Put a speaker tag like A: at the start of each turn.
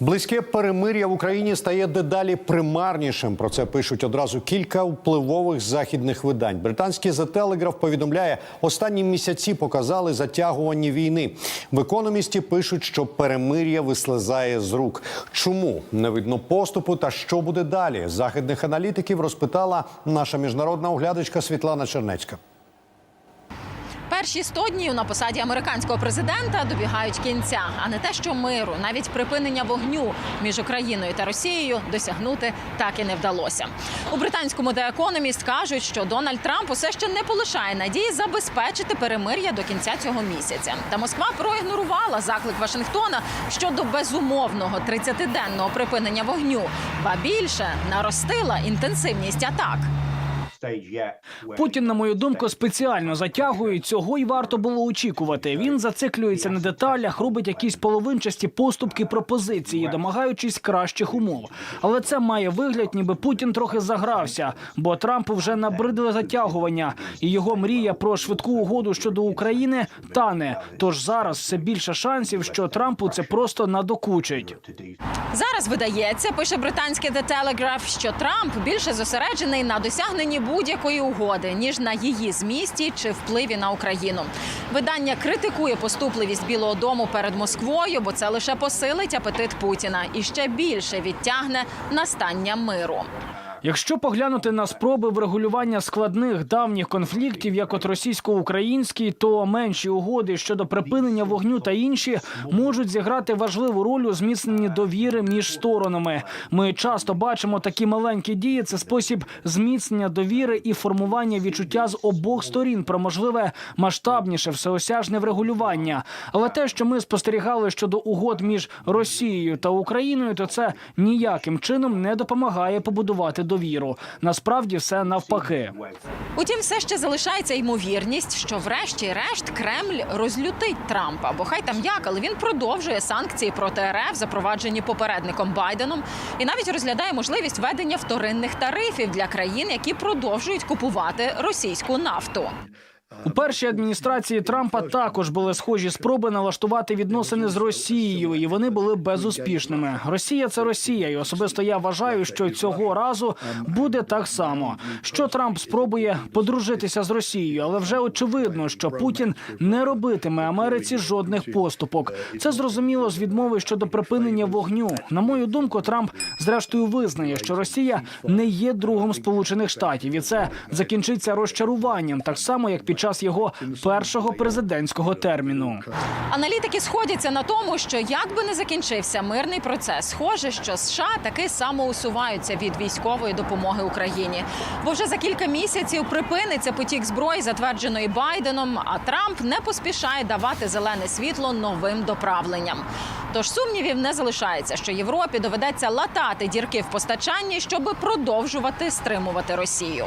A: Близьке перемир'я в Україні стає дедалі примарнішим. Про це пишуть одразу кілька впливових західних видань. Британський The Telegraph повідомляє, останні місяці показали затягування війни. В економісті пишуть, що перемир'я вислизає з рук. Чому не видно поступу та що буде далі? Західних аналітиків розпитала наша міжнародна оглядачка Світлана Чернецька.
B: Перші 100 днів на посаді американського президента добігають кінця, а не те, що миру, навіть припинення вогню між Україною та Росією досягнути так і не вдалося. У британському The Economist кажуть, що Дональд Трамп усе ще не полишає надії забезпечити перемир'я до кінця цього місяця. Та Москва проігнорувала заклик Вашингтона щодо безумовного 30-денного припинення вогню, ба більше наростила інтенсивність атак.
C: Путін, на мою думку, спеціально затягує. Цього й варто було очікувати. Він зациклюється на деталях, робить якісь половинчасті поступки пропозиції, домагаючись кращих умов. Але це має вигляд, ніби Путін трохи загрався, бо Трампу вже набридли затягування, і його мрія про швидку угоду щодо України тане. Тож зараз все більше шансів, що Трампу це просто надокучить.
B: Зараз видається, пише британське The Telegraph, що Трамп більше зосереджений на досягненні будь-якої угоди ніж на її змісті чи впливі на Україну. Видання критикує поступливість Білого Дому перед Москвою, бо це лише посилить апетит Путіна і ще більше відтягне настання миру.
C: Якщо поглянути на спроби врегулювання складних давніх конфліктів, як от російсько-український, то менші угоди щодо припинення вогню та інші можуть зіграти важливу роль у зміцненні довіри між сторонами. Ми часто бачимо такі маленькі дії. Це спосіб зміцнення довіри і формування відчуття з обох сторін про можливе масштабніше всеосяжне врегулювання. Але те, що ми спостерігали щодо угод між Росією та Україною, то це ніяким чином не допомагає побудувати довіру. Насправді все навпаки.
B: Утім, все ще залишається ймовірність, що врешті-решт Кремль розлютить Трампа, бо хай там як, але він продовжує санкції проти РФ, запроваджені попередником Байденом, і навіть розглядає можливість введення вторинних тарифів для країн, які продовжують купувати російську нафту.
C: У першій адміністрації Трампа також були схожі спроби налаштувати відносини з Росією, і вони були безуспішними. Росія це Росія, і особисто я вважаю, що цього разу буде так само. Що Трамп спробує подружитися з Росією, але вже очевидно, що Путін не робитиме Америці жодних поступок. Це зрозуміло з відмови щодо припинення вогню. На мою думку, Трамп зрештою визнає, що Росія не є другом Сполучених Штатів, і це закінчиться розчаруванням, так само як час його першого президентського терміну.
B: Аналітики сходяться на тому, що як би не закінчився мирний процес, схоже, що США таки самоусуваються від військової допомоги Україні. Бо вже за кілька місяців припиниться потік зброї, затвердженої Байденом. А Трамп не поспішає давати зелене світло новим доправленням. Тож сумнівів не залишається, що Європі доведеться латати дірки в постачанні, щоб продовжувати стримувати Росію.